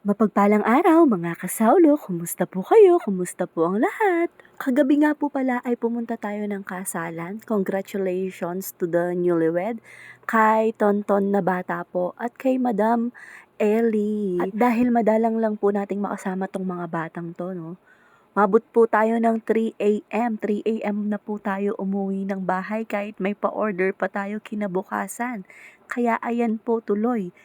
Mapagpalang araw mga kasaulo, kumusta po kayo? Kumusta po ang lahat? Kagabi nga po pala ay pumunta tayo ng kasalan. Congratulations to the newlywed kay Tonton na bata po at kay Madam Ellie. At dahil madalang lang po nating makasama tong mga batang to, no? Mabot po tayo ng 3 a.m. 3 a.m. na po tayo umuwi ng bahay kahit may pa-order pa tayo kinabukasan. Kaya ayan po tuloy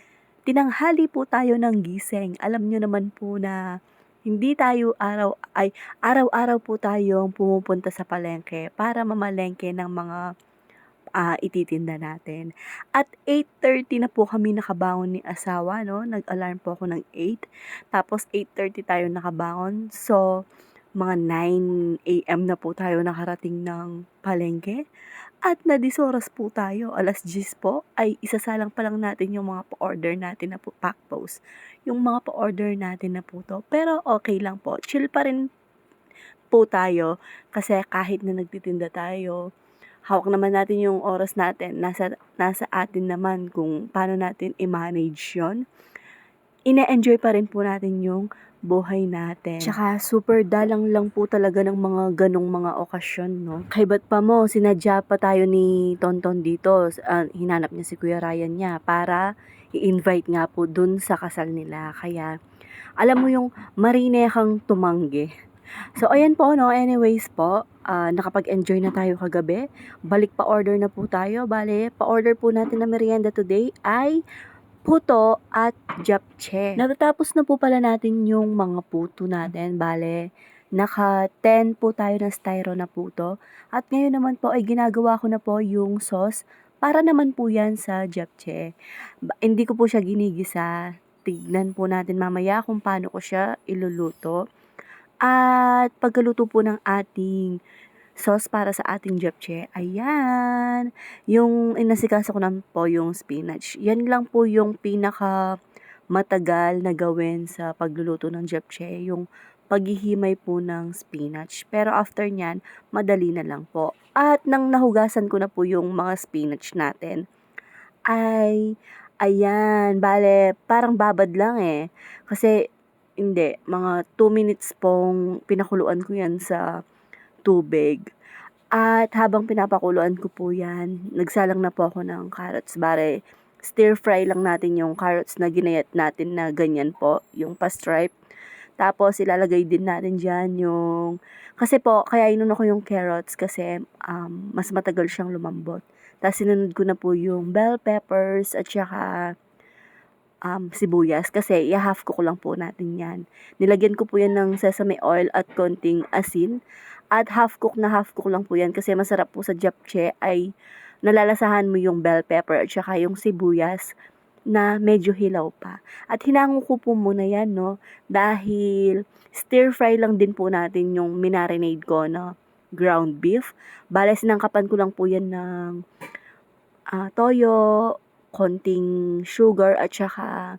tinanghali po tayo ng gising. Alam nyo naman po na hindi tayo araw ay araw-araw po tayong pumupunta sa palengke para mamalengke ng mga ah, ititinda natin. At 8:30 na po kami nakabangon ni asawa, no? Nag-alarm po ako ng 8. Tapos 8:30 tayo nakabangon. So, mga 9 AM na po tayo nakarating ng palengke. At nadisoras po tayo, alas 10 po, ay isasalang pa lang natin yung mga pa-order natin na po, pack post. Yung mga pa-order natin na po to. Pero okay lang po, chill pa rin po tayo kasi kahit na nagtitinda tayo, hawak naman natin yung oras natin. Nasa, nasa atin naman kung paano natin i-manage yon ine-enjoy pa rin po natin yung buhay natin. Tsaka super dalang lang po talaga ng mga ganong mga okasyon, no? Kay ba't pa mo, sinadya pa tayo ni Tonton dito, uh, hinanap niya si Kuya Ryan niya para i-invite nga po dun sa kasal nila. Kaya, alam mo yung marine kang tumanggi. So, ayan po, no? Anyways po, uh, nakapag-enjoy na tayo kagabi. Balik pa order na po tayo. Bale, pa-order po natin na merienda today ay puto at japche. Natatapos na po pala natin yung mga puto natin. Bale, naka 10 po tayo ng styro na puto. At ngayon naman po ay ginagawa ko na po yung sauce para naman po yan sa japche. Hindi ko po siya ginigisa. Tignan po natin mamaya kung paano ko siya iluluto. At pagkaluto po ng ating sauce para sa ating japche. Ayan. Yung inasikaso ko naman po yung spinach. Yan lang po yung pinaka matagal na gawin sa pagluluto ng japche. Yung paghihimay po ng spinach. Pero after nyan, madali na lang po. At nang nahugasan ko na po yung mga spinach natin, ay, ayan, bale, parang babad lang eh. Kasi, hindi, mga 2 minutes pong pinakuluan ko yan sa tubig. At habang pinapakuluan ko po yan, nagsalang na po ako ng carrots. Bare, stir fry lang natin yung carrots na ginayat natin na ganyan po, yung pa-stripe. Tapos, ilalagay din natin dyan yung... Kasi po, kaya inuna ko yung carrots kasi um, mas matagal siyang lumambot. Tapos, sinunod ko na po yung bell peppers at saka um, sibuyas kasi i-half ko lang po natin yan. Nilagyan ko po yan ng sesame oil at konting asin at half cook na half cook lang po yan kasi masarap po sa japche ay nalalasahan mo yung bell pepper at saka yung sibuyas na medyo hilaw pa. At hinango ko po muna yan, no? Dahil stir fry lang din po natin yung minarinade ko na ground beef. Bale, sinangkapan ko lang po yan ng uh, toyo, konting sugar at saka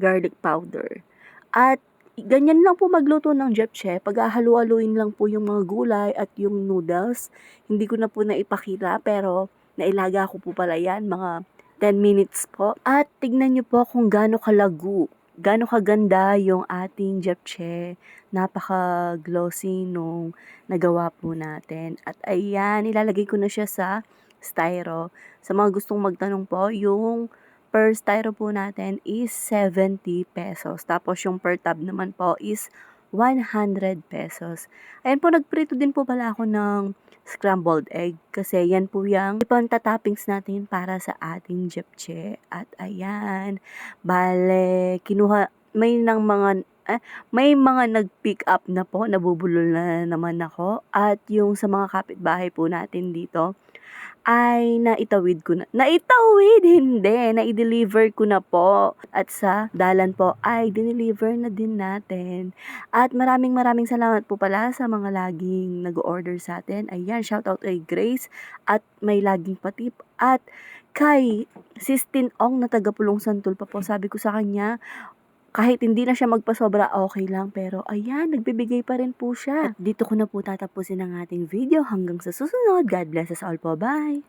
garlic powder. At ganyan lang po magluto ng japchae. Pag-halu-haluin lang po yung mga gulay at yung noodles. Hindi ko na po naipakita pero nailaga ko po pala yan mga 10 minutes po. At tignan nyo po kung gaano kalago, gaano kaganda yung ating japchae. Napaka-glossy nung nagawa po natin. At ayan, ilalagay ko na siya sa styro. Sa mga gustong magtanong po, yung per styro po natin is 70 pesos. Tapos yung per tab naman po is 100 pesos. Ayan po, nagprito din po pala ako ng scrambled egg kasi yan po yung ipantatoppings natin para sa ating japche. At ayan, bale, kinuha, may nang mga eh, may mga nag-pick up na po, nabubulol na naman ako. At yung sa mga kapitbahay po natin dito, ay naitawid ko na. Naitawid, hindi. Na-deliver ko na po. At sa dalan po ay dineliver na din natin. At maraming maraming salamat po pala sa mga laging nag-order sa atin. Ayan, shout out kay Grace at may laging patip. At kay Sistine Ong na taga Pulong Santol po. Sabi ko sa kanya, kahit hindi na siya magpasobra, okay lang. Pero ayan, nagbibigay pa rin po siya. At dito ko na po tatapusin ang ating video. Hanggang sa susunod. God bless us all po. Bye!